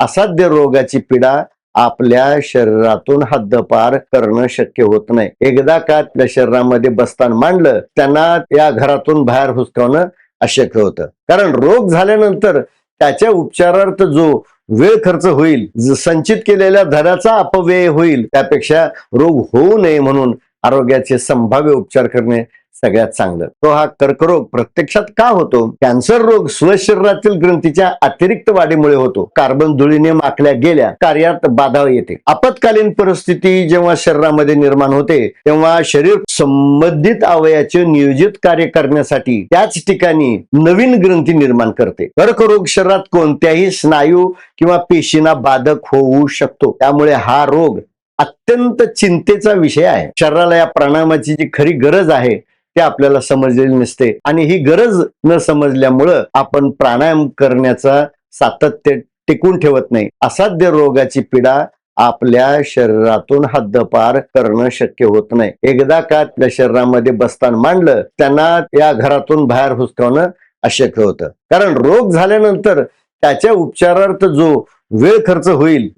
असाध्य रोगाची पीडा आपल्या शरीरातून हद्दपार करणं शक्य होत नाही. एकदा का आपल्या शरीरामध्ये बस्तान मांडलं त्यांना या घरातून बाहेर हुसकावणं अशक्य होतं. कारण रोग झाल्यानंतर त्याच्या उपचारार्थ जो वेळ खर्च होईल संचित केलेल्या धनाचा अपव्यय होईल त्यापेक्षा रोग होऊ नये म्हणून आरोग्याचे संभाव्य उपचार करणे सगळ्यात चांगलं. तो हा कर्करोग प्रत्यक्षात का होतो? कॅन्सर रोग स्वशरीरातील ग्रंथीच्या अतिरिक्त वाढीमुळे होतो. कार्बन धुळीने माकल्या गेल्या कार्यात बाधा येते. आपत्कालीन परिस्थिती जेव्हा शरीरामध्ये निर्माण होते तेव्हा शरीर संबंधित अवयाचे नियोजित कार्य करण्यासाठी त्याच ठिकाणी नवीन ग्रंथी निर्माण करते. कर्करोग शरीरात कोणत्याही स्नायू किंवा पेशींना बाधक होऊ शकतो. त्यामुळे हा रोग अत्यंत चिंतेचा विषय आहे. शरीराला या प्राणायामाची जी खरी गरज आहे ते आपल्याला समजलेली नसते. आणि ही गरज न समजल्यामुळं आपण प्राणायाम करण्याचा सातत्य टिकून ठेवत नाही. असाध्य रोगाची पीडा आपल्या शरीरातून हद्दपार करणं शक्य होत नाही. एकदा का आपल्या शरीरामध्ये बस्तान मांडलं त्यांना या घरातून बाहेर हुसकावणं अशक्य होतं. कारण रोग झाल्यानंतर त्याच्या उपचारार्थ जो वेळ खर्च होईल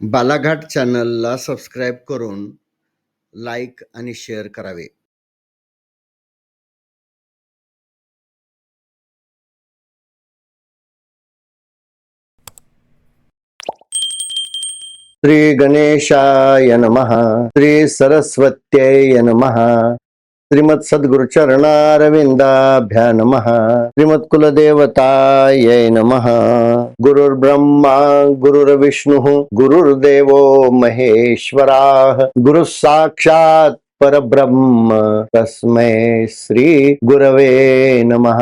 बालाघाट चॅनलला सबस्क्राईब करून लाईक आणि शेअर करावे. श्रीगणेशाय नमः। श्रीसरस्वत्यै नमः। श्रीमत्सद्गुरुचरणारविन्दाभ्या नमः। श्रीमत्कुलदेवतायै नमः। गुरुर्ब्रह्मा गुरुर्विष्णुः गुरुर्देवो महेश्वराः। गुरुः साक्षात् परब्रह्म। तस्मै श्रीगुरवे नमः।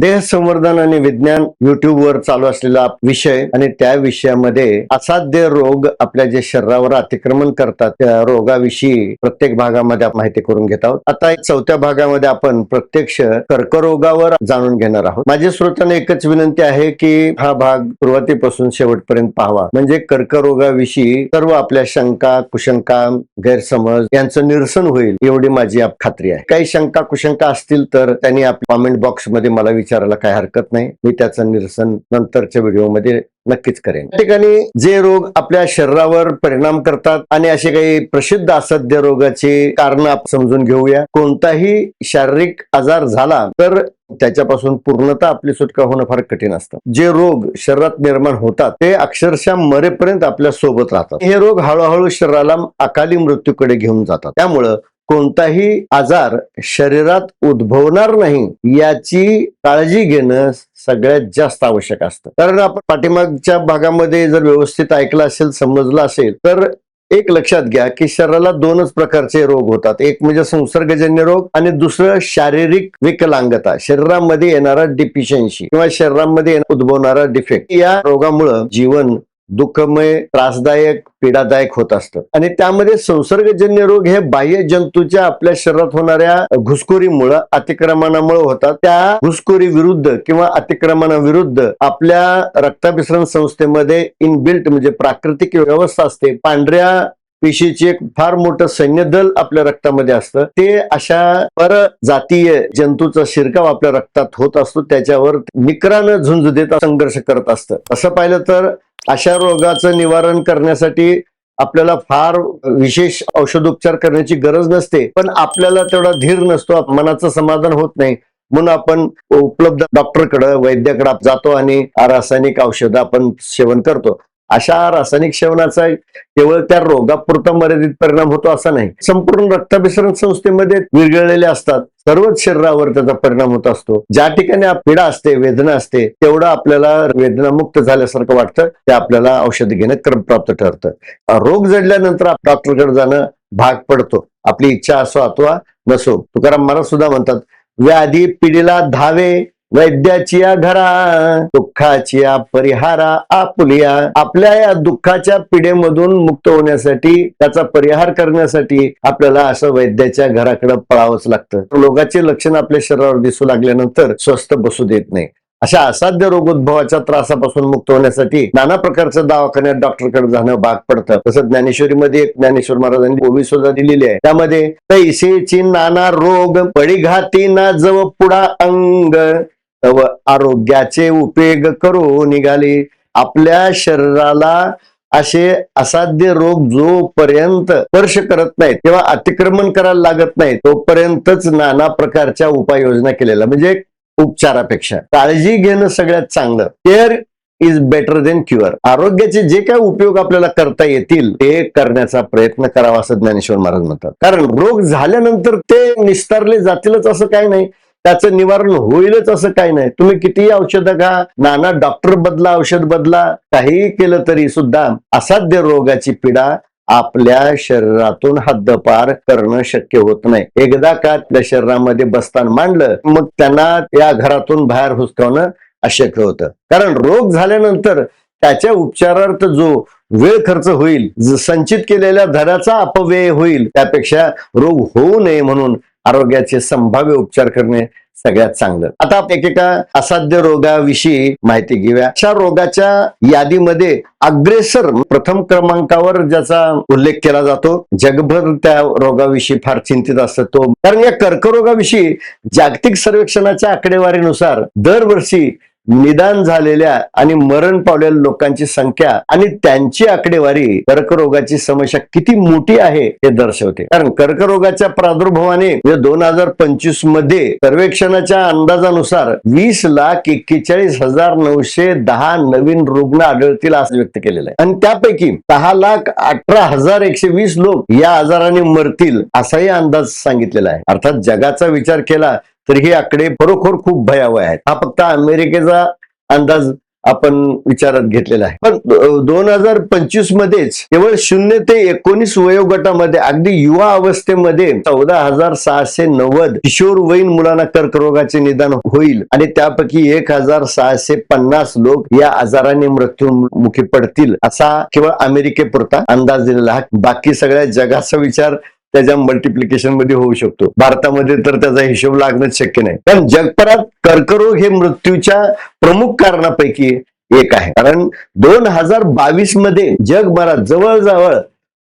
देह संवर्धन आणि विज्ञान युट्यूब वर चालू असलेला विषय आणि त्या विषयामध्ये असाध्य रोग आपल्या जे शरीरावर अतिक्रमण करतात त्या रोगाविषयी प्रत्येक भागामध्ये आपण माहिती करून घेत आहोत. आता एक चौथ्या भागामध्ये आपण प्रत्यक्ष कर्करोगावर जाणून घेणार आहोत. माझ्या श्रोत्यांना एकच विनंती आहे की हा भाग सुरुवातीपासून शेवटपर्यंत पाहावा. म्हणजे कर्करोगाविषयी सर्व आपल्या शंका कुशंका गैरसमज यांचं निरसन होईल एवढी माझी आप- खात्री आहे. काही शंका कुशंका असतील तर त्यांनी आप कॉमेंट बॉक्समध्ये मला विचारायला काही हरकत नाही. मी त्याचं निरसन नंतरच्या व्हिडिओमध्ये नक्कीच करेन. ठिकाणी जे रोग आपल्या शरीरावर परिणाम करतात आणि असे काही प्रसिद्ध असाध्य रोगाची कारण समजून घेऊया. कोणताही शारीरिक आजार झाला तर त्याच्यापासून पूर्णतः आपली सुटका होणं फार कठीण असतं. जे रोग शरीरात निर्माण होतात ते अक्षरशः मरेपर्यंत आपल्यासोबत राहतात. हे रोग हळूहळू शरीराला अकाली मृत्यूकडे घेऊन जातात. त्यामुळं कोणताही आजार शरीरात उद्भवणार नाही याची काळजी घेणं सगळ्यात जास्त आवश्यक असतं. कारण आपण पाठीमागच्या भागामध्ये जर व्यवस्थित ऐकलं असेल समजलं असेल तर एक लक्षात घ्या की शरीराला दोनच प्रकारचे रोग होतात. एक म्हणजे संसर्गजन्य रोग आणि दुसरं शारीरिक विकलांगता. शरीरामध्ये येणारा डिफिशियन्सी किंवा शरीरामध्ये उद्भवणारा डिफेक्ट या रोगामुळं जीवन दुःखमय त्रासदायक पीडादायक होत असतं. आणि त्यामध्ये संसर्गजन्य रोग हे बाह्य जंतूच्या आपल्या शरीरात होणाऱ्या घुसखोरीमुळं अतिक्रमणामुळे होतात. त्या घुसखोरी विरुद्ध किंवा अतिक्रमणाविरुद्ध आपल्या रक्ताभिसरण संस्थेमध्ये इनबिल्ट म्हणजे प्राकृतिक व्यवस्था असते. पांढऱ्या पेशीचे एक फार मोठं सैन्यदल आपल्या रक्तामध्ये असतं. ते अशा परजातीय जंतूचा शिरकाव आपल्या रक्तात होत असतो. त्याच्यावर निकरानं झुंज देत संघर्ष करत असतं. असं पाहिलं तर अशा रोगाचं निवारण करण्यासाठी आपल्याला फार विशेष औषधोपचार करण्याची गरज नसते. पण आपल्याला तेवढा धीर नसतो. मनाचं समाधान होत नाही. म्हणून आपण उपलब्ध डॉक्टरकडे वैद्याकडे जातो आणि रासायनिक औषधं आपण सेवन करतो. अशा रासायनिक सेवनाचा केवळ त्या रोगापुरता मर्यादित परिणाम होतो असा नाही. संपूर्ण रक्ताभिसरण संस्थेमध्ये विरघळलेले असतात. सर्वच शरीरावर त्याचा परिणाम होत असतो. ज्या ठिकाणी पीडा असते वेदना असते तेवढं आपल्याला वेदनामुक्त झाल्यासारखं वाटतं. ते आपल्याला औषध घेणं क्रमप्राप्त ठरतं. रोग जडल्यानंतर डॉक्टरकडे जाणं भाग पडतो. आपली इच्छा असो अथवा नसो. तुकाराम महाराज सुद्धा म्हणतात व्याधी पिढीला धावे वैद्याची या घरा दुःखाची या परिहारा आपुलिया. आपल्या या दुःखाच्या पिढेमधून मुक्त होण्यासाठी त्याचा परिहार करण्यासाठी आपल्याला असं वैद्याच्या घराकडे पळावंच लागतं. रोगाचे लक्षण आपल्या शरीरावर दिसू लागल्यानंतर स्वस्थ बसू देत नाही. अशा असाध्य रोग उद्भवाच्या त्रासापासून मुक्त होण्यासाठी नाना प्रकारच्या दवाखान्यात डॉक्टरकडे जाणं भाग पडतं. तसं ज्ञानेश्वरीमध्ये एक ज्ञानेश्वर महाराजांनी ओवी सुद्धा दिलेली आहे. त्यामध्ये तैसेची नाना रोग पडिघाती ना जव पुढा अंग. तव आरोग्याचे उपयोग करू निघाले. आपल्या शरीराला असे असाध्य रोग जोपर्यंत स्पर्श करत नाहीत तेव्हा अतिक्रमण करायला लागत नाही तोपर्यंतच नाना प्रकारच्या उपाययोजना केलेल्या म्हणजे उपचारापेक्षा. काळजी घेणं सगळ्यात चांगलं. Care is better than cure. आरोग्याचे जे काय उपयोग आपल्याला करता येतील ते करण्याचा प्रयत्न करावा असं ज्ञानेश्वर महाराज म्हणतात. कारण रोग झाल्यानंतर ते निस्तारले जातीलच असं काही नाही. त्याचं निवारण होईलच असं काही नाही. तुम्ही कितीही औषधं घ्या नाना डॉक्टर बदला औषध बदला काहीही केलं तरी सुद्धा असाध्य रोगाची पीडा आपल्या शरीरातून हद्दपार करणं शक्य होत नाही. एकदा का आपल्या शरीरामध्ये बस्तान मांडलं मग त्यांना या घरातून बाहेर हुसकावणं अशक्य होतं. कारण रोग झाल्यानंतर त्याच्या उपचारार्थ जो वेळ खर्च होईल संचित केलेल्या धराचा अपव्यय होईल त्यापेक्षा रोग होऊ नये म्हणून आरोग्याचे संभाव्य उपचार करणे सगळ्यात चांगलं. आता आपण एकेका असाध्य रोगाविषयी माहिती घेऊया. अशा रोगाच्या यादीमध्ये अग्रेसर प्रथम क्रमांकावर ज्याचा उल्लेख केला जातो जगभर त्या रोगाविषयी फार चिंतित असतो तो. कारण या कर्करोगाविषयी जागतिक सर्वेक्षणाच्या आकडेवारीनुसार दरवर्षी निदान झालेल्या आणि मरण पावलेल्या लोकांची संख्या आणि त्यांची आकडेवारी कर्करोगाची समस्या किती मोठी आहे हे दर्शवते. कारण कर्करोगाच्या प्रादुर्भावाने म्हणजे दोन हजार पंचवीसमध्ये सर्वेक्षणाच्या अंदाजानुसार वीस लाख एक्केचाळीस हजार नऊशे दहा नवीन रुग्ण आढळतील असं व्यक्त केलेलं आहे. आणि त्यापैकी दहा लाख अठरा हजार एकशे वीस लोक या आजाराने मरतील असाही अंदाज सांगितलेला आहे. अर्थात जगाचा विचार केला तर हे आकडे खरोखर खूप भयावह आहेत. हा फक्त अमेरिकेचा अंदाज आपण विचारात घेतलेला आहे. पण दोन हजार पंचवीस मध्येच केवळ शून्य ते एकोणीस वयोगटामध्ये अगदी युवा अवस्थेमध्ये चौदा हजार सहाशे नव्वद किशोरवयीन मुलांना कर्करोगाचे निदान होईल आणि त्यापैकी एक हजार सहाशे पन्नास लोक या आजाराने मृत्यूमुखी पडतील असा केवळ अमेरिकेपुरता अंदाज दिलेला हा बाकी सगळ्या जगाचा विचार त्याच्या मल्टिप्लिकेशनमध्ये होऊ शकतो. भारतामध्ये तर त्याचा हिशोब लागणंच शक्य नाही. पण जगभरात कर्करोग हे मृत्यूच्या प्रमुख कारणापैकी एक आहे. कारण दोन हजार बावीसमध्ये जगभरात जवळजवळ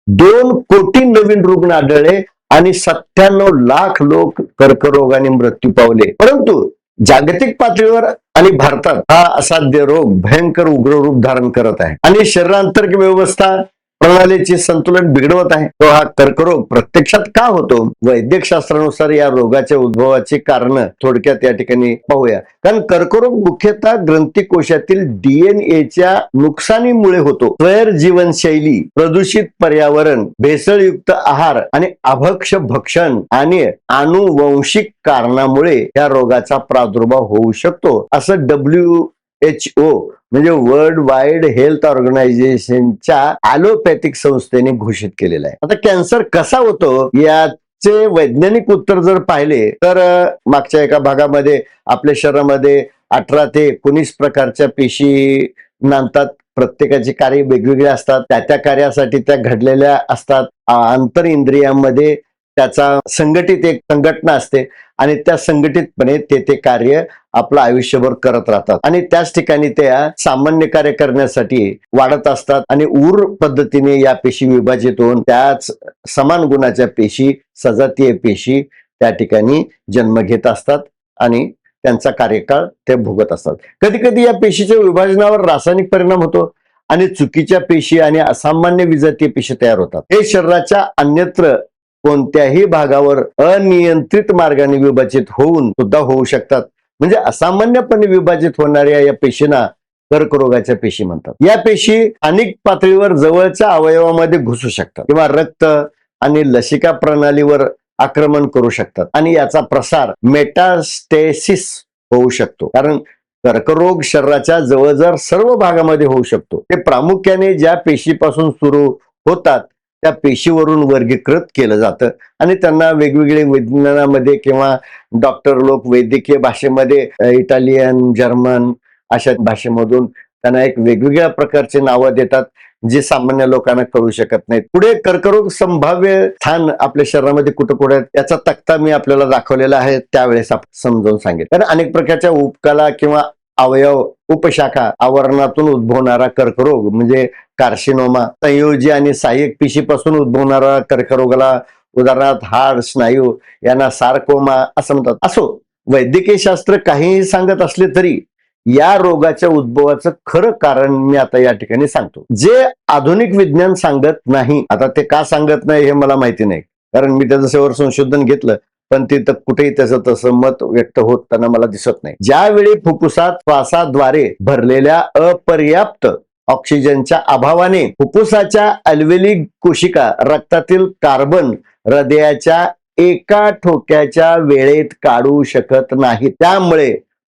दोन कोटी नवीन रुग्ण आढळले आणि सत्त्याण्णव लाख लोक कर्करोगाने मृत्यू पावले. परंतु जागतिक पातळीवर आणि भारतात हा असाध्य रोग भयंकर उग्र रूप धारण करत आहे. आणि शरीरांतर्गत व्यवस्था प्रणालीचे संतुलन बिघडवत आहे. तो हा कर्करोग प्रत्यक्षात का होतो? वैद्यक शास्त्रानुसार या रोगाच्या उद्भवाची कारण थोडक्यात या ठिकाणी पाहूया. कारण कर्करोग मुख्यतः ग्रंथी कोशातील डीएनएच्या नुकसानीमुळे होतो. स्वैर जीवनशैली प्रदूषित पर्यावरण भेसळयुक्त आहार आणि अभक्ष भक्षण आणि अनुवंशिक कारणामुळे या रोगाचा प्रादुर्भाव होऊ शकतो असं डब्ल्यू एच ओ म्हणजे वर्ल्ड वाईड हेल्थ ऑर्गनायझेशनच्या ॲलोपॅथिक संस्थेने घोषित केलेलं आहे. आता कॅन्सर कसा होतो याचे वैज्ञानिक उत्तर जर पाहिले तर मागच्या एका भागामध्ये आपल्या शरीरामध्ये अठरा ते एकोणीस प्रकारच्या पेशी नांदतात. प्रत्येकाची कार्य वेगवेगळे असतात. त्या त्या कार्यासाठी त्या घडलेल्या असतात. आंतर इंद्रियांमध्ये त्याचा संघटित एक संघटना असते आणि त्या संघटितपणे ते ते कार्य आपलं आयुष्यभर करत राहतात. आणि त्याच ठिकाणी त्या सामान्य कार्य करण्यासाठी वाढत असतात आणि ऊर पद्धतीने या पेशी विभाजित होऊन त्याच समान गुणाच्या पेशी सजातीय पेशी त्या ठिकाणी जन्म घेत असतात आणि त्यांचा कार्यकाळ ते भोगत असतात. कधी कधी या पेशीच्या विभाजनावर रासायनिक परिणाम होतो आणि चुकीच्या पेशी आणि असामान्य विजातीय पेशी तयार होतात. हे शरीराच्या अन्यत्र कोणत्याही भागावर अनियंत्रित मार्गाने विभाजित होऊन सुद्धा होऊ शकतात. म्हणजे असामान्यपणे विभाजित होणाऱ्या या पेशींना कर्करोगाच्या पेशी म्हणतात. या पेशी अनेक पातळीवर जवळच्या अवयवामध्ये घुसू शकतात किंवा रक्त आणि लसिका प्रणालीवर आक्रमण करू शकतात आणि याचा प्रसार मेटास्टेसिस होऊ शकतो. कारण कर्करोग शरीराच्या जवळजवळ सर्व भागामध्ये होऊ शकतो. ते प्रामुख्याने ज्या पेशीपासून सुरू होतात त्या पेशीवरून वर्गीकृत केलं जातं. आणि त्यांना वेगवेगळे विज्ञानामध्ये किंवा डॉक्टर लोक वैद्यकीय भाषेमध्ये इटालियन जर्मन अशा भाषेमधून त्यांना एक वेगवेगळ्या प्रकारचे नावं देतात जे सामान्य लोकांना कळू शकत नाहीत. पुढे कर्करोग संभाव्य स्थान आपल्या शरीरामध्ये कुठं कुठे याचा तक्ता मी आपल्याला दाखवलेला आहे त्यावेळेस आपण समजावून सांगेल कारण अनेक प्रकारच्या उपकला किंवा अवयव उपशाखा आवरणातून उद्भवणारा कर्करोग म्हणजे कार्सिनोमा. संयोजी आणि सहाय्यक पिशीपासून उद्भवणारा कर्करोगाला उदाहरणार्थ हाड स्नायू यांना सारकोमा असं म्हणतात. असो वैद्यकीय शास्त्र काहीही सांगत असले तरी या रोगाच्या उद्भवाचं खरं कारण मी आता या ठिकाणी सांगतो. जे आधुनिक विज्ञान सांगत नाही आता ते का सांगत नाही हे मला माहिती नाही. कारण मी त्याचं सेवर संशोधन घेतलं. पण तिथं कुठेही त्याचं तसं मत व्यक्त होताना मला दिसत नाही. ज्यावेळी फुफ्फुसात श्वासाद्वारे भरलेल्या अपर्याप्त ऑक्सिजनच्या अभावाने फुफ्फुसाच्या अल्वेली कोशिका रक्तातील कार्बन हृदयाच्या एका ठोक्याच्या वेळेत काढू शकत नाही. त्यामुळे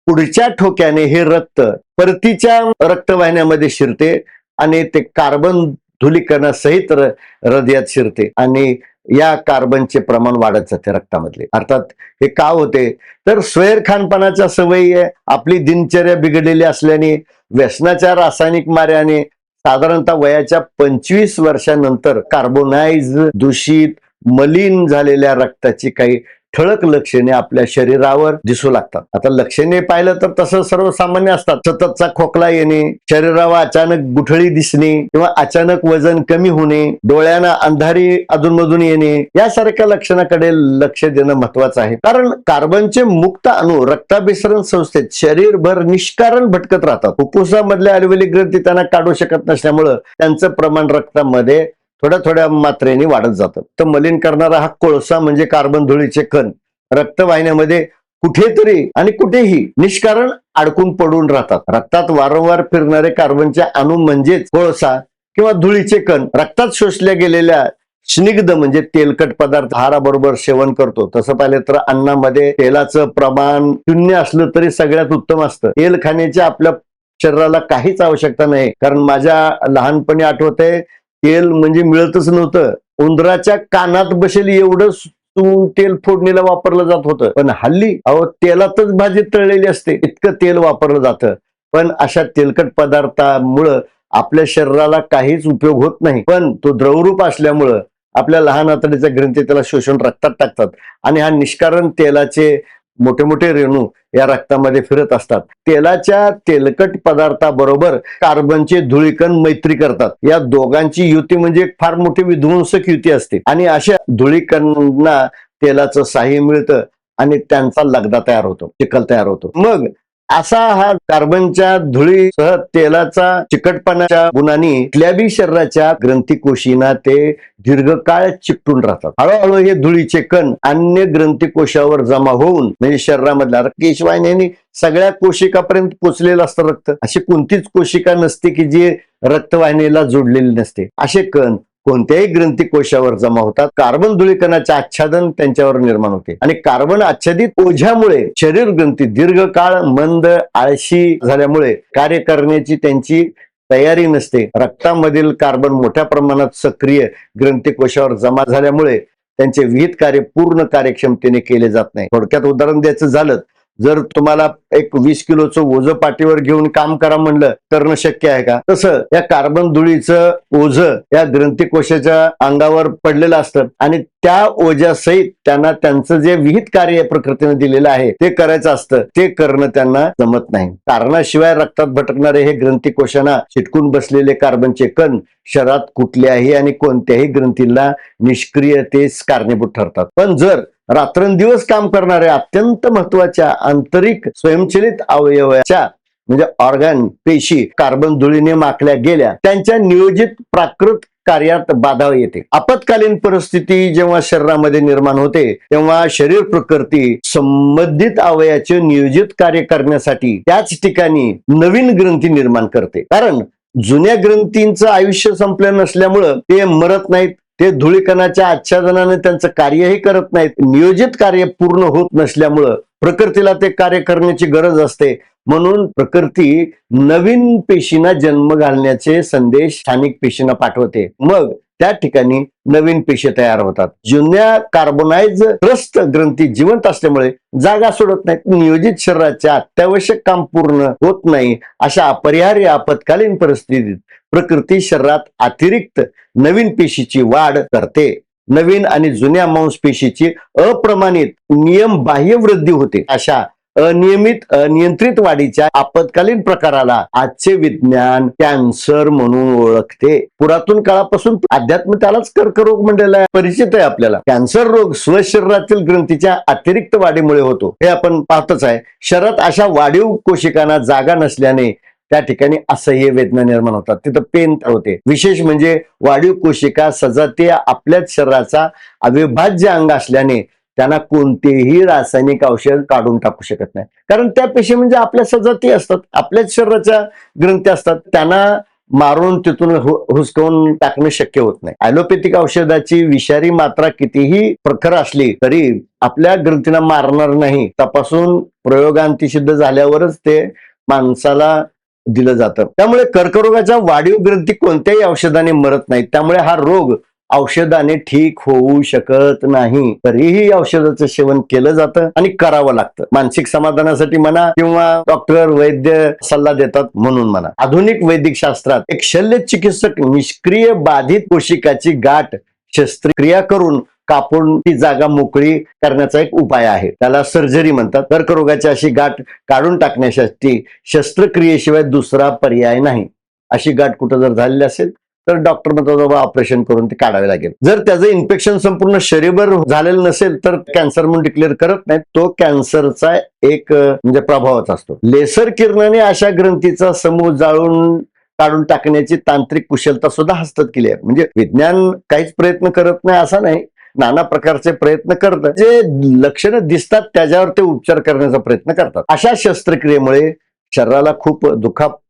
पुढच्या ठोक्याने हे रक्त परतीच्या रक्तवाहिन्यामध्ये शिरते आणि ते कार्बन धुलीकरणासहित हृदयात शिरते आणि या कार्बनचे प्रमाण वाढत जाते रक्तामधले. अर्थात हे का होते? तर स्वैर खानपानाच्या सवयी आहे. आपली दिनचर्या बिघडलेली असल्याने व्यसनाच्या रासायनिक मार्याने साधारणतः वयाच्या पंचवीस वर्षानंतर कार्बोनाइज दूषित मलिन झालेल्या रक्ताची काही ठळक लक्षणे आपल्या शरीरावर दिसू लागतात. आता लक्षणे पाहिलं तर तसं सर्वसामान्य असतात. सततचा खोकला येणे शरीरावर अचानक गुठळी दिसणे किंवा अचानक वजन कमी होणे डोळ्यांना अंधारी अधूनमधून येणे यासारख्या लक्षणाकडे लक्ष देणं महत्वाचं आहे. कारण कार्बनचे मुक्त अणु रक्ताभिसरण संस्थेत शरीरभर निष्कारण भटकत राहतात. फुफ्फुसामधल्या अल्वेलिक ग्रंथी त्यांना काढू शकत नसल्यामुळं त्यांचं प्रमाण रक्तामध्ये थोड्या थोड्या मात्रेने वाढत जातं. तर मलिन करणारा हा कोळसा म्हणजे कार्बन धुळीचे कण. रक्तवाहिन्यामध्ये कुठेतरी आणि कुठेही निष्कारण अडकून पडून राहतात. रक्तात वारंवार फिरणारे कार्बनचे अणू म्हणजेच कोळसा किंवा धुळीचे कण. रक्तात शोषल्या गेलेल्या स्निग्ध म्हणजे तेलकट पदार्थ आहाराबरोबर सेवन करतो. तसं पाहिलं तर अन्नामध्ये तेलाचं प्रमाण शून्य असलं तरी सगळ्यात उत्तम असतं. तेल खाण्याची आपल्या शरीराला काहीच आवश्यकता नाही. कारण माझ्या लहानपणी आठवतंय तेल म्हणजे मिळतच नव्हतं. उंदराच्या कानात बसेल एवढं तू तेल फोडणीला वापरलं जात होतं. पण हल्ली अहो तेलातच भाजी तळलेली असते. इतकं तेल वापरलं जातं. पण अशा तेलकट पदार्थामुळं आपल्या शरीराला काहीच उपयोग होत नाही. पण तो द्रवरूप असल्यामुळं आपल्या लहान आतडीच्या ग्रंथी त्याला शोषण रक्तात टाकतात. आणि हा निष्कारण तेलाचे मोठे मोठे रेणू या रक्तामध्ये फिरत असतात. तेलाच्या तेलकट पदार्थाबरोबर कार्बनचे धुळीकण मैत्री करतात. या दोघांची युती म्हणजे एक फार मोठी विध्वंसक युती असते. आणि अशा धुळीकणांना तेलाचं साह्य मिळतं आणि त्यांचा लगदा तयार होतो चिखल तयार होतो. मग असा हा कार्बनच्या धुळीसह तेलाचा चिकटपणाच्या गुणांनी क्लॅबी शरीराच्या ग्रंथीकोशीना ते दीर्घकाळ चिकटून राहतात. हळूहळू हे धुळीचे कण अन्य ग्रंथीकोशावर जमा होऊन म्हणजे शरीरामधल्या केशवाहिन्यांनी सगळ्या कोशिकापर्यंत पोचलेलं असतं रक्त. अशी कोणतीच कोशिका नसते की जी रक्तवाहिनीला जोडलेली नसते. असे कण कोणत्याही ग्रंथी कोशावर जमा होतात. कार्बन धुळीकणाचे आच्छादन त्यांच्यावर निर्माण होते. आणि कार्बन आच्छादित ओझ्यामुळे शरीर ग्रंथी दीर्घकाळ मंद आळशी झाल्यामुळे कार्य करण्याची त्यांची तयारी नसते. रक्तामधील कार्बन मोठ्या प्रमाणात सक्रिय ग्रंथी कोशावर जमा झाल्यामुळे त्यांचे विहित कार्य पूर्ण कार्यक्षमतेने केले जात नाही. थोडक्यात उदाहरण द्यायचं झालं जर तुम्हाला एक वीस किलोचं ओझं पाठीवर घेऊन काम करा म्हणलं करणं शक्य आहे का? तसं या कार्बन धुळीचं ओझ या ग्रंथिकोशाच्या अंगावर पडलेलं असतं आणि त्या ओझ्यासहित त्यांना त्यांचं जे विहित कार्य प्रकृतीने दिलेलं आहे ते करायचं असतं ते करणं त्यांना जमत नाही. कारणाशिवाय रक्तात भटकणारे हे ग्रंथिकोशांना चिटकून बसलेले कार्बनचे कण शरीरात कुठल्याही आणि कोणत्याही ग्रंथीला निष्क्रियतेस कारणीभूत ठरतात. पण जर रात्रंदिवस काम करणाऱ्या अत्यंत महत्त्वाच्या आंतरिक स्वयंचलित अवयवाच्या म्हणजे ऑर्गन पेशी कार्बन धुळीने माकल्या गेल्या त्यांच्या नियोजित प्राकृत कार्यात बाधा येते. आपत्कालीन परिस्थिती जेव्हा शरीरामध्ये निर्माण होते तेव्हा शरीर प्रकृती संबंधित अवयाचे नियोजित कार्य करण्यासाठी त्याच ठिकाणी नवीन ग्रंथी निर्माण करते. कारण जुन्या ग्रंथींचं आयुष्य संपलं नसल्यामुळं ते मरत नाहीत ते धुळीकणाच्या आच्छादनाने त्यांचं कार्यही करत नाहीत. नियोजित कार्य पूर्ण होत नसल्यामुळं प्रकृतीला ते कार्य करण्याची गरज असते. म्हणून प्रकृती नवीन पेशींना जन्म घालण्याचे संदेश स्थानिक पेशींना पाठवते. मग त्या ठिकाणी नवीन पेशी तयार होतात. जुन्या कार्बोनाइज त्रस्त ग्रंथी जिवंत असल्यामुळे जागा सोडत नाहीत. नियोजित शरीराचे अत्यावश्यक काम पूर्ण होत नाही अशा अपरिहार्य आपत्कालीन परिस्थितीत प्रकृती शरीरात अतिरिक्त नवीन पेशीची वाढ करते. नवीन आणि जुन्या मांसपेशीची अप्रमाणित नियम बाह्य वृद्धी होते. अशा अनियमित अनियंत्रित वाढीच्या आपत्कालीन प्रकाराला आजचे विज्ञान कॅन्सर म्हणून ओळखते. पुरातन काळापासून अध्यात्म त्यालाच कर्करोग म्हणलेला आहे. परिचित आहे आपल्याला. कॅन्सर रोग स्वशरीरातील ग्रंथीच्या अतिरिक्त वाढीमुळे होतो. हे आपण पाहतच आहे. शरीरात अशा वाढीव कोशिकांना जागा नसल्याने त्या ठिकाणी असह्य वेदना निर्माण होतात. तिथं पेन होते. विशेष म्हणजे वाढीव कोशिका सजातीय आपल्याच शरीराचा अविभाज्य अंग असल्याने त्यांना कोणतेही रासायनिक औषध काढून टाकू शकत नाही कारण त्या पेशी म्हणजे आपल्या सजाती असतात आपल्याच शरीराच्या ग्रंथी असतात त्यांना मारून तिथून हुसकवून टाकणं शक्य होत नाही. ॲलोपॅथिक औषधाची विषारी मात्रा कितीही प्रखर असली तरी आपल्या ग्रंथींना मारणार नाही तपासून प्रयोगांती सिद्ध झाल्यावरच ते माणसाला दिलं जातं. त्यामुळे कर्करोगाच्या वाढीव ग्रंथी कोणत्याही औषधाने मरत नाहीत. त्यामुळे हा रोग औषधाने ठीक होऊ शकत नाही. तरीही औषधाचं सेवन केलं जातं आणि करावं लागतं. मानसिक समाधानासाठी म्हणा किंवा डॉक्टर वैद्य सल्ला देतात म्हणून म्हणा. आधुनिक वैदिक शास्त्रात एक शल्य चिकित्सक निष्क्रिय बाधित कोशिकाची गाठ शस्त्रक्रिया करून कापून ती जागा मोकळी करण्याचा एक उपाय आहे. त्याला सर्जरी म्हणतात. कर्करोगाची अशी गाठ काढून टाकण्यासाठी शस्त्रक्रियेशिवाय दुसरा पर्याय नाही. अशी गाठ कुठं जर झालेली असेल तर डॉक्टर म्हणतात बाबा ऑपरेशन करून ते काढावे लागेल. जर त्याचं इन्फेक्शन संपूर्ण शरीरभर झालेलं नसेल तर कॅन्सर म्हणून डिक्लेअर करत नाही तो कॅन्सरचा एक म्हणजे प्रभावच असतो. लेसर किरणाने अशा ग्रंथीचा समूह जाळून काढून टाकण्याची तांत्रिक कुशलता सुद्धा हस्तत केली आहे. म्हणजे विज्ञान काहीच प्रयत्न करत नाही असा नाही. नाना प्रकारचे प्रयत्न करतात. जे लक्षणं दिसतात त्याच्यावर ते उपचार करण्याचा प्रयत्न करतात. अशा शस्त्रक्रियेमुळे शरीराला खूप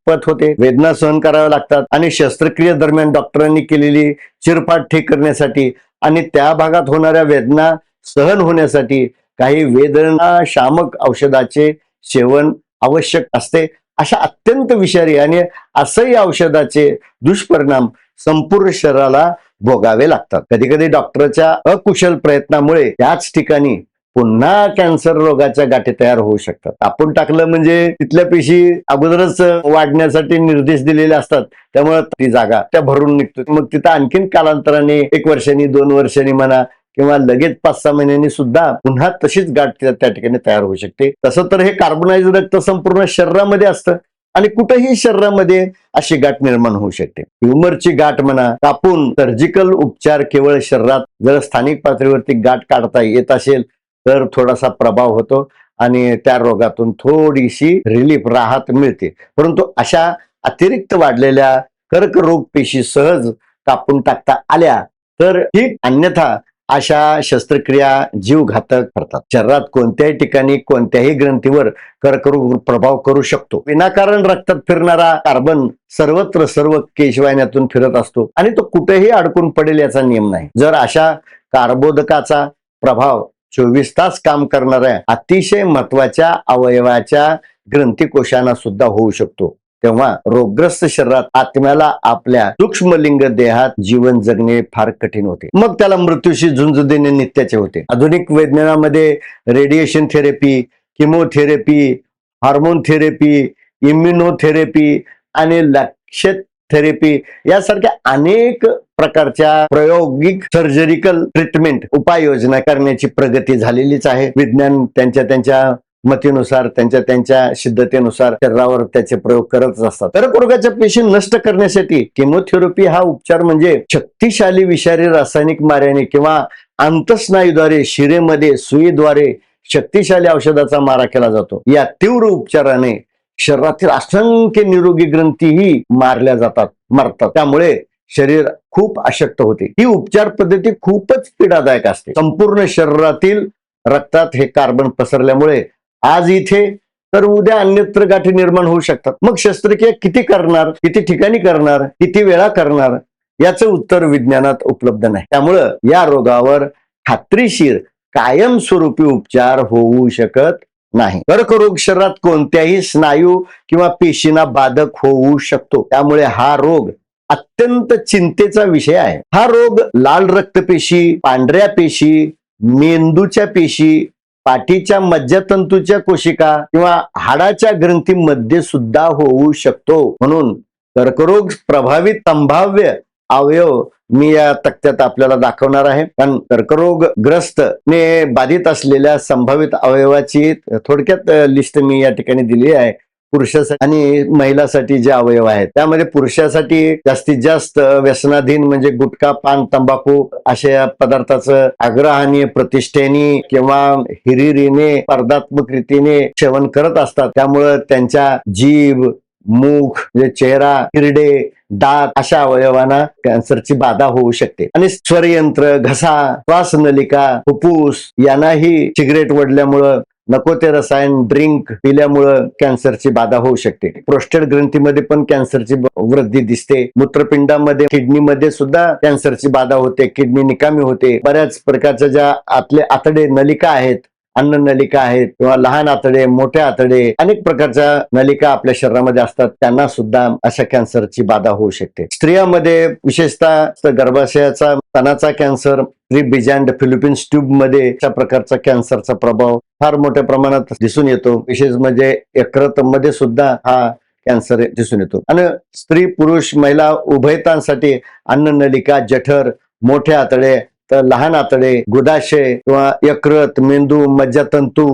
दुखापत होते. वेदना सहन कराव्या लागतात. आणि शस्त्रक्रियेदरम्यान डॉक्टरांनी केलेली चिरपाट ठीक करण्यासाठी आणि त्या भागात होणाऱ्या वेदना सहन होण्यासाठी काही वेदना शामक औषधाचे सेवन आवश्यक असते. अशा अत्यंत विषारी आणि असंही औषधाचे दुष्परिणाम संपूर्ण शरीराला भोगावे लागतात. कधी कधी डॉक्टरच्या अकुशल प्रयत्नामुळे त्याच ठिकाणी पुन्हा कॅन्सर रोगाच्या गाठी तयार होऊ शकतात. आपण टाकलं म्हणजे तिथल्या पेशी अगोदरच वाढण्यासाठी निर्देश दिलेले असतात. त्यामुळे ती जागा त्या भरून निघतो. मग तिथं आणखीन कालांतराने एक वर्षांनी दोन वर्षांनी म्हणा किंवा लगेच पाच सहा महिन्यांनी सुद्धा पुन्हा तशीच गाठ त्या ठिकाणी तयार होऊ शकते. तसं तर हे कार्बोनाइज रक्त संपूर्ण शरीरामध्ये असतं आणि कुठेही शरीरामध्ये अशी गाठ निर्माण होऊ शकते. ट्युमरची गाठ म्हणा कापून सर्जिकल उपचार केवळ शरीरात जर स्थानिक पातळीवरती गाठ काढता येत असेल तर थोडासा प्रभाव होतो आणि त्या रोगातून थोडीशी रिलीफ राहत मिळते. परंतु अशा अतिरिक्त वाढलेल्या कर्करोग पेशी सहज कापून टाकता आल्या तर ठीक अन्यथा अशा शस्त्रक्रिया जीवघातक ठरतात. शरीरात कोणत्याही ठिकाणी कोणत्याही ग्रंथीवर कर्करोग प्रभाव करू शकतो. विनाकारण रक्तात फिरणारा कार्बन सर्वत्र सर्व केशवाहिन्यातून फिरत असतो आणि तो कुठेही अडकून पडेल याचा नियम नाही. जर अशा कार्बोदकाचा प्रभाव चोवीस तास काम करणाऱ्या अतिशय महत्त्वाच्या अवयवाच्या ग्रंथिकोशांना सुद्धा होऊ शकतो. तेव्हा रोगग्रस्त शरीरात आत्म्याला आपल्या सूक्ष्मलिंग देहात जीवन जगणे फार कठीण होते. मग त्याला मृत्यूशी झुंज देणे नित्याचे होते. आधुनिक विज्ञानामध्ये radiation therapy chemotherapy hormone therapy immunotherapy आणि लक्ष थेरपी यासारख्या अनेक प्रकारच्या प्रायोगिक सर्जरिकल ट्रीटमेंट उपाययोजना करण्याची प्रगती झालेलीच आहे. विज्ञान त्यांच्या त्यांच्या मतीनुसार त्यांच्या त्यांच्या सिद्धतेनुसार शरीरावर त्याचे प्रयोग करतच असतात. कर्करोगाच्या पेशी नष्ट करण्यासाठी केमोथेरपी हा उपचार म्हणजे शक्तिशाली विषारी रासायनिक मार्याने किंवा अंतस्नायूद्वारे शिरेमध्ये सुईद्वारे शक्तिशाली औषधाचा मारा केला जातो. या तीव्र उपचाराने शरीरातील असंख्य निरोगी ग्रंथीही मारल्या जातात मरतात. त्यामुळे शरीर खूप अशक्त होते. ही उपचार पद्धती खूपच पीडादायक असते. संपूर्ण शरीरातील रक्तात हे कार्बन पसरल्यामुळे आज इथे तर उद्या अन्यत्र गाठी निर्माण होऊ शकतात. मग शस्त्रक्रिया किती करणार किती ठिकाणी करणार किती वेळा करणार याचं उत्तर विज्ञानात उपलब्ध नाही. त्यामुळं या रोगावर खात्रीशीर कायमस्वरूपी उपचार होऊ शकत नाही. कर्करोग शरीरात कोणत्याही स्नायू किंवा पेशींना बाधक होऊ शकतो. त्यामुळे हा रोग अत्यंत चिंतेचा विषय आहे. हा रोग लाल रक्तपेशी पांढऱ्या पेशी मेंदूच्या पेशी पाठीच्या मज्जातंतूच्या कोशिका किंवा हाडाच्या ग्रंथीमध्ये सुद्धा होऊ शकतो. म्हणून कर्करोग प्रभावित संभाव्य अवयव मी या तक्त्यात आपल्याला दाखवणार आहे. कारण कर्करोग ग्रस्त ने बाधित असलेल्या संभावित अवयवाची थोडक्यात लिस्ट मी या ठिकाणी दिली आहे. पुरुषासाठी आणि महिलासाठी जे अवयव आहेत त्यामध्ये पुरुषासाठी जास्तीत जास्त व्यसनाधीन म्हणजे गुटखा पान तंबाखू अशा पदार्थाचं आग्रहाने प्रतिष्ठेने किंवा हिरिरीने स्पर्धात्मक रीतीने सेवन करत असतात. त्यामुळं त्यांच्या जीभ मुख म्हणजे चेहरा हिरडे दात अशा अवयवांना कॅन्सरची बाधा होऊ शकते. आणि स्वरयंत्र घसा श्वासनलिका फुफ्फुस यांनाही सिगरेट वडल्यामुळं नको ते रसायन ड्रिंक पिल्यामुळं कॅन्सरची बाधा होऊ शकते. प्रोस्टेट ग्रंथीमध्ये पण कॅन्सरची वृद्धी दिसते. मूत्रपिंडामध्ये किडनीमध्ये सुद्धा कॅन्सरची बाधा होते. किडनी निकामी होते. बऱ्याच प्रकारच्या ज्या आतले आतडे नलिका आहेत अन्न नलिका आहेत किंवा लहान आतडे मोठे आतडे अनेक प्रकारच्या नलिका आपल्या शरीरामध्ये असतात. त्यांना सुद्धा अशा कॅन्सरची बाधा होऊ शकते. स्त्रियामध्ये विशेषतः गर्भाशयाचा तणाचा कॅन्सर स्त्री बिजांड फिलिपिन्स ट्यूबमध्ये अशा प्रकारचा कॅन्सरचा प्रभाव फार मोठ्या प्रमाणात दिसून येतो. विशेष म्हणजे यकृत मध्ये सुद्धा हा कॅन्सर दिसून येतो. आणि स्त्री पुरुष महिला उभयतांसाठी अन्न नलिका जठर मोठे आतडे तर लहान आतडे गुदाशय किंवा यकृत मेंदू मज्जातंतू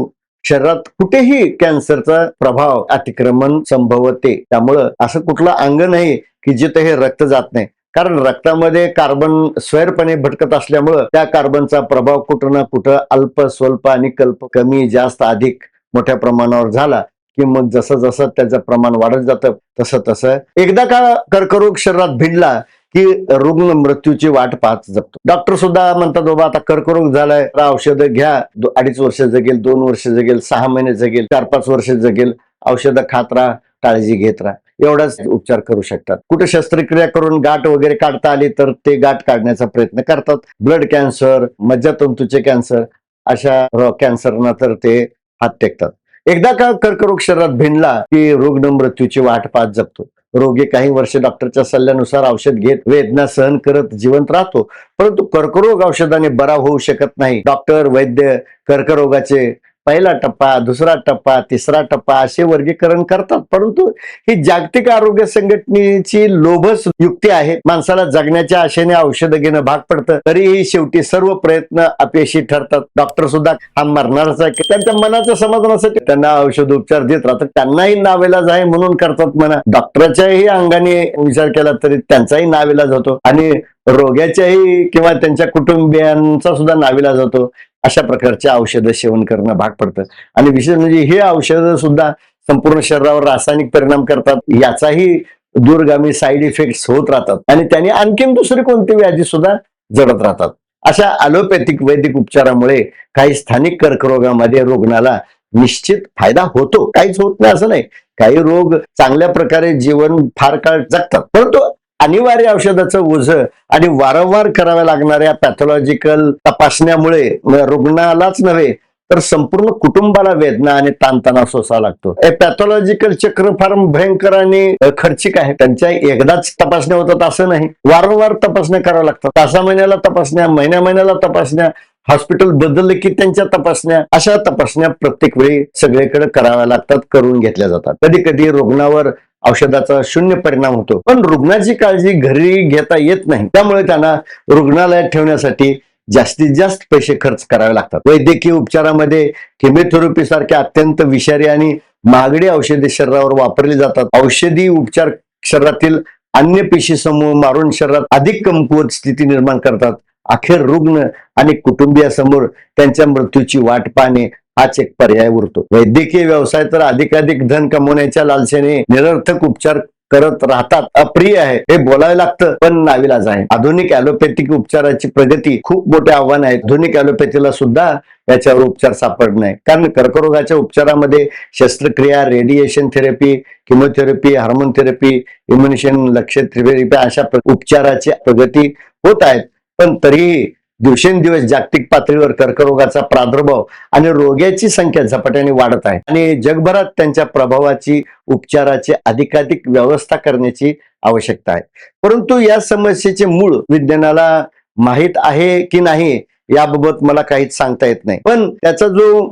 शरीरात कुठेही कॅन्सरचा प्रभाव अतिक्रमण संभवते. त्यामुळं असं कुठलं अंग नाही की जिथे हे रक्त जात नाही. कारण रक्तामध्ये कार्बन स्वैरपणे भटकत असल्यामुळं त्या कार्बनचा प्रभाव कुठं ना कुठं अल्प स्वल्प आणि कल्प कमी जास्त अधिक मोठ्या प्रमाणावर झाला की मग जसं जसं त्याचं प्रमाण वाढत जातं तसं तसं एकदा का कर्करोग शरीरात भिडला की रुग्ण मृत्यूची वाट पाहत जगतो. डॉक्टर सुद्धा म्हणतात बाबा आता कर्करोग झालाय. तर औषधं घ्या. अडीच वर्ष जगेल दोन वर्ष जगेल सहा महिने जगेल चार पाच वर्ष जगेल. औषधं खात राहा काळजी घेत राहा. एवढाच उपचार करू शकतात. कुठे शस्त्रक्रिया करून गाठ वगैरे काढता आली तर ते गाठ काढण्याचा प्रयत्न करतात. ब्लड कॅन्सर मज्जातंतूचे कॅन्सर अशा कॅन्सरना तर ते हात टेकतात. एकदा का कर्करोग शरीरात भिनला की रुग्ण मृत्यूची वाट पाहत जगतो? रोगी काही वर्ष डॉक्टरच्या सल्ल्यानुसार औषध घेत वेदना सहन करत जिवंत राहतो. परंतु कर्करोग औषधाने बरा होऊ शकत नाही. डॉक्टर वैद्य कर्करोगाचे पहिला टप्पा दुसरा टप्पा तिसरा टप्पा असे वर्गीकरण करतात. परंतु ही जागतिक आरोग्य संघटनेची लोभस युक्ती आहे. माणसाला जगण्याच्या आशेने औषधं घेणं भाग पडतं. तरीही शेवटी सर्व प्रयत्न अपयशी ठरतात. डॉक्टर सुद्धा हा मरणारच आहे. की त्यांच्या मनाचं समाधानासाठी त्यांना औषध उपचार देत राहतात. त्यांनाही नावेलाज आहे म्हणून करतात म्हणा. डॉक्टरच्याही अंगाने विचार केला तरी त्यांचाही नावेलाज होतो. आणि रोग्याच्याही किंवा त्यांच्या कुटुंबियांचा सुद्धा नाविलाज होतो. अशा प्रकारचे औषधं सेवन करणं भाग पडतं. आणि विशेष म्हणजे हे औषधं सुद्धा संपूर्ण शरीरावर रासायनिक परिणाम करतात. याचाही दूरगामी साईड इफेक्ट होत राहतात. आणि त्याने आणखीन दुसरी कोणती व्याधी सुद्धा जडत राहतात. अशा अलोपॅथिक वैदिक उपचारामुळे काही स्थानिक कर्करोगामध्ये रुग्णाला निश्चित फायदा होतो. काहीच होत नाही असं नाही. काही रोग चांगल्या प्रकारे जीवन फार काळ जगतात. परंतु अनिवार्य औषधाचं ओझं आणि वारंवार कराव्या लागणाऱ्या पॅथॉलॉजिकल तपासण्यामुळे रुग्णालाच नव्हे तर संपूर्ण कुटुंबाला वेदना आणि ताणतणाव सोसावा लागतो. हे पॅथॉलॉजिकल चक्र फार भयंकर आणि खर्चिक आहे. त्यांच्या एकदाच तपासण्या होतात असं नाही. वारंवार तपासण्या कराव्या लागतात. तासा महिन्याला तपासण्या महिन्या महिन्याला तपासण्या हॉस्पिटल बदलले की त्यांच्या तपासण्या अशा तपासण्या प्रत्येक वेळी सगळीकडे कराव्या लागतात करून घेतल्या जातात. कधी कधी रुग्णावर औषधाचा शून्य परिणाम होतो. पण रुग्णाची काळजी घरी घेता येत नाही. त्यामुळे त्यांना रुग्णालयात ठेवण्यासाठी जास्तीत जास्त पैसे खर्च करावे लागतात. वैद्यकीय उपचारामध्ये केमिओथेरपी सारख्या अत्यंत विषारी आणि महागडी औषधे शरीरावर वापरली जातात. औषधी उपचार शरीरातील अन्य पेशी समूह मारून शरीरात अधिक कमकुवत स्थिती निर्माण करतात. अखेर रुग्ण आणि कुटुंबियासमोर त्यांच्या मृत्यूची वाट पाहणे हाच एक पर्याय उरतो. वैद्यकीय व्यवसाय तर अधिकाधिक धन कमवण्याच्या लालसेने निरर्थक उपचार करत राहतात. अप्रिय आहे. हे बोलावे लागतं पण नाविलाज आहे. आधुनिक अॅलोपॅथिक उपचाराची प्रगती खूप मोठे आव्हान आहे. आधुनिक अॅलोपॅथीला सुद्धा याच्यावर उपचार सापडत नाही. कारण कर्करोगाच्या उपचारामध्ये शस्त्रक्रिया radiation therapy chemotherapy hormone therapy इम्युनेशन लक्ष थेरपी अशा उपचाराची प्रगती होत आहेत. पण तरीही दिवसेंदिवस जागतिक पातळीवर कर्करोगाचा प्रादुर्भाव आणि रोग्याची संख्या झपाट्याने वाढत आहे. आणि जगभरात त्यांच्या प्रभावाची उपचाराची अधिकाधिक व्यवस्था करण्याची आवश्यकता आहे. परंतु या समस्येचे मूळ विज्ञानाला माहीत आहे की नाही याबाबत मला काहीच सांगता येत नाही. पण त्याचा जो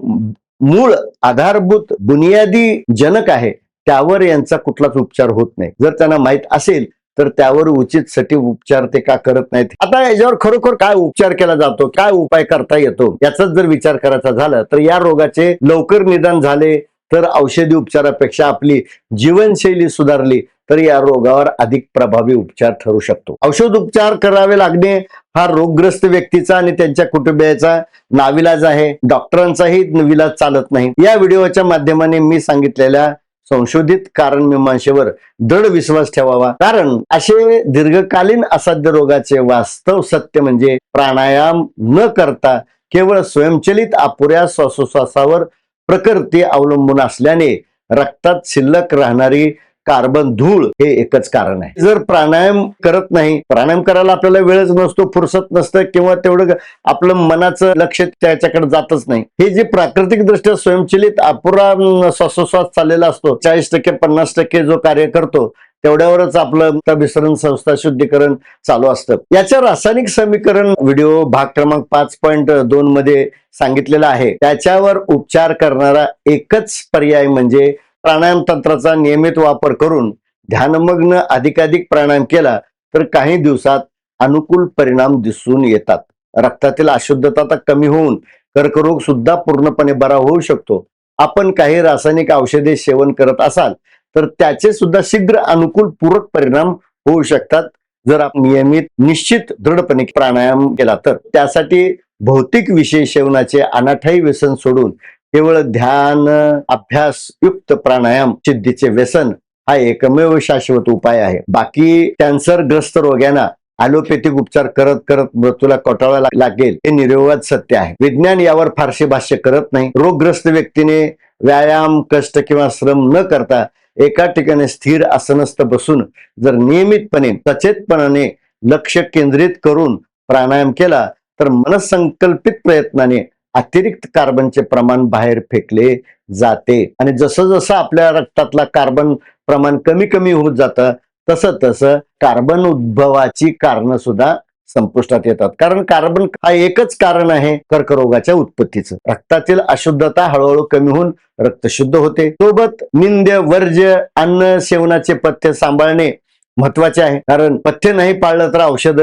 मूळ आधारभूत बुनियादी जनक आहे त्यावर यांचा कुठलाच उपचार होत नाही. जर त्यांना माहीत असेल तर त्यावर उचित सटीक उपचार ते का करत नाहीत? आता याच्यावर खरोखर काय उपचार केला जातो? काय उपाय करता येतो? याचाच जर विचार करायचा झाला तर या रोगाचे लवकर निदान झाले तर औषधी उपचारापेक्षा आपली जीवनशैली सुधारली तर या रोगावर अधिक प्रभावी उपचार ठरू शकतो. औषध उपचार करावे लागणे हा रोगग्रस्त व्यक्तीचा आणि त्यांच्या कुटुंबियाचा नाविलाज आहे. डॉक्टरांचाही विलाज चालत नाही. या व्हिडिओच्या माध्यमाने मी सांगितलेल्या संशोधित कारण मीमांसेवर दृढ विश्वास ठेवावा. कारण असे दीर्घकालीन असाध्य रोगाचे वास्तव सत्य म्हणजे प्राणायाम न करता केवळ स्वयंचलित अपुऱ्या श्वासोश्वासावर प्रकृती अवलंबून असल्याने रक्तात शिल्लक राहणारी कार्बन धूळ हे एकच कारण आहे. जर प्राणायाम करत नाही प्राणायाम करायला आपल्याला वेळच नसतो फुरसत नसतं किंवा तेवढं आपलं मनाचं लक्ष त्याच्याकडे जातच नाही. हे जे प्राकृतिक दृष्ट्या स्वयंचलित अपुरा श्वासोश्वास चाललेला असतो चाळीस टक्के पन्नास टक्के जो कार्य करतो तेवढ्यावरच आपलं विसरण संस्था शुद्धीकरण चालू असतं. याच्या रासायनिक समीकरण व्हिडिओ भाग क्रमांक पाच पॉईंट दोन मध्ये सांगितलेला आहे. त्याच्यावर उपचार करणारा एकच पर्याय म्हणजे प्राणायाम तंत्राचा नियमित वापर करून ध्यानमग्न अधिकाधिक प्राणायाम केला तर काही दिवसात अनुकूल परिणाम दिसून येतात. रक्तातील अशुद्धता कमी होऊन कर्करोग सुद्धा पूर्णपणे बरा होऊ शकतो. आपण काही रासायनिक औषधे सेवन करत असाल तर त्याचे सुद्धा शीघ्र अनुकूल पूरक परिणाम होऊ शकतात. जर आपण नियमित निश्चित दृढपणे प्राणायाम केला तर. त्यासाठी भौतिक विषय सेवनाचे अनाठाई व्यसन सोडून केवळ ध्यान अभ्यास युक्त प्राणायाम सिद्धीचे व्यसन हा एकमेव शाश्वत उपाय आहे. बाकी कॅन्सरग्रस्त रोग्यांना ॲलोपॅथिक उपचार करत करत मृत्यूला कोटाळा लागेल हे निर्विवाद सत्य आहे. विज्ञान यावर फारसे भाष्य करत नाही. रोगग्रस्त व्यक्तीने व्यायाम कष्ट किंवा श्रम न करता एका ठिकाणी स्थिर आसनस्थ बसून जर नियमितपणे सचेतपणाने लक्ष केंद्रित करून प्राणायाम केला तर मनसंकल्पित प्रयत्नाने अतिरिक्त कार्बनचे प्रमाण बाहेर फेकले जाते. आणि जसं जसं आपल्या रक्तातला कार्बन प्रमाण कमी कमी होत जातं तसं तसं कार्बन उद्भवाची कारण सुद्धा संपुष्टात येतात. कारण कार्बन हा एकच कारण आहे कर्करोगाच्या उत्पत्तीचं. रक्तातील अशुद्धता हळूहळू कमी होऊन रक्त शुद्ध होते. सोबत निंद्य वर्ज्य अन्न सेवनाचे पथ्य सांभाळणे महत्त्वाचे आहे. कारण पथ्य नाही पाळलं तर औषध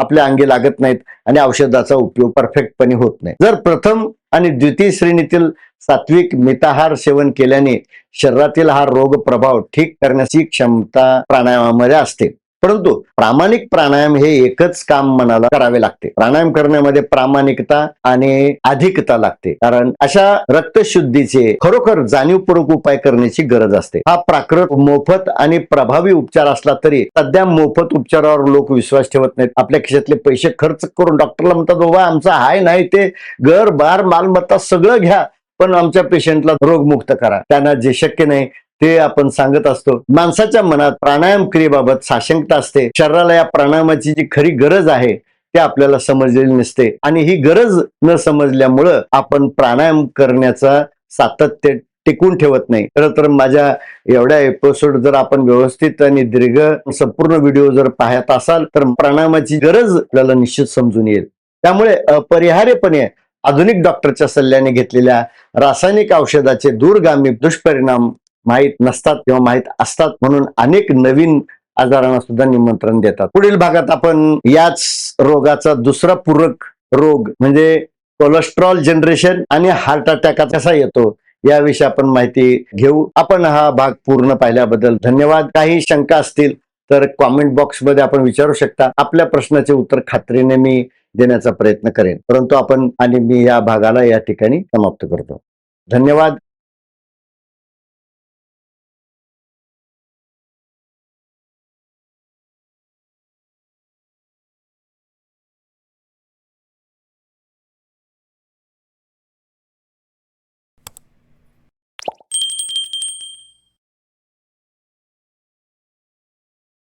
आपल्या अंगी लागत नाहीत आणि औषधाचा उपयोग परफेक्टपणे होत नाही. जर प्रथम आणि द्वितीय श्रेणीतील सात्विक मिताहार सेवन केल्याने शरीरातील हा रोग प्रभाव ठीक करण्याची क्षमता प्राणायामामध्ये असते. परंतु प्रामाणिक प्राणायाम हे एकच काम मनाला करावे लागते. प्राणायाम करण्यामध्ये प्रामाणिकता आणि अधिकता लागते. कारण अशा रक्तशुद्धीचे खरोखर जाणीवपूर्वक उपाय करण्याची गरज असते. हा प्राकृत मोफत आणि प्रभावी उपचार असला तरी सध्या मोफत उपचारावर लोक विश्वास ठेवत नाहीत. आपल्या खिशातले पैसे खर्च करून डॉक्टरला म्हणतात बाबा आमचा हाय नाही ते. घर बार मालमत्ता सगळं घ्या. पण आमच्या पेशंटला रोगमुक्त करा. त्यांना जे शक्य नाही ते आपण सांगत असतो. माणसाच्या मनात प्राणायाम क्रियेबाबत साशंकता असते. शरीराला या प्राणायामाची जी खरी गरज आहे ते आपल्याला समजलेली नसते. आणि ही गरज न समजल्यामुळं आपण प्राणायाम करण्याचा सातत्य टिकून ठेवत नाही. खरं तर माझ्या एवढ्या एपिसोड जर आपण व्यवस्थित आणि दीर्घ संपूर्ण व्हिडिओ जर पाहत असाल तर प्राणायामाची गरज आपल्याला निश्चित समजून येईल. त्यामुळे अपरिहार्यपणे आधुनिक डॉक्टरच्या सल्ल्याने घेतलेल्या रासायनिक औषधाचे दूरगामी दुष्परिणाम माहीत नसतात किंवा माहीत असतात म्हणून अनेक नवीन आजारांना सुद्धा निमंत्रण देतात. पुढील भागात आपण याच रोगाचा दुसरा पूरक रोग म्हणजे कोलेस्ट्रॉल जनरेशन आणि हार्ट अटॅक कसा येतो याविषयी आपण माहिती घेऊ. आपण हा भाग पूर्ण पाहिल्याबद्दल धन्यवाद. काही शंका असतील तर कॉमेंट बॉक्समध्ये आपण विचारू शकता. आपल्या प्रश्नाचे उत्तर खात्रीने मी देण्याचा प्रयत्न करेन. परंतु आपण आणि मी या भागाला या ठिकाणी समाप्त करतो. धन्यवाद.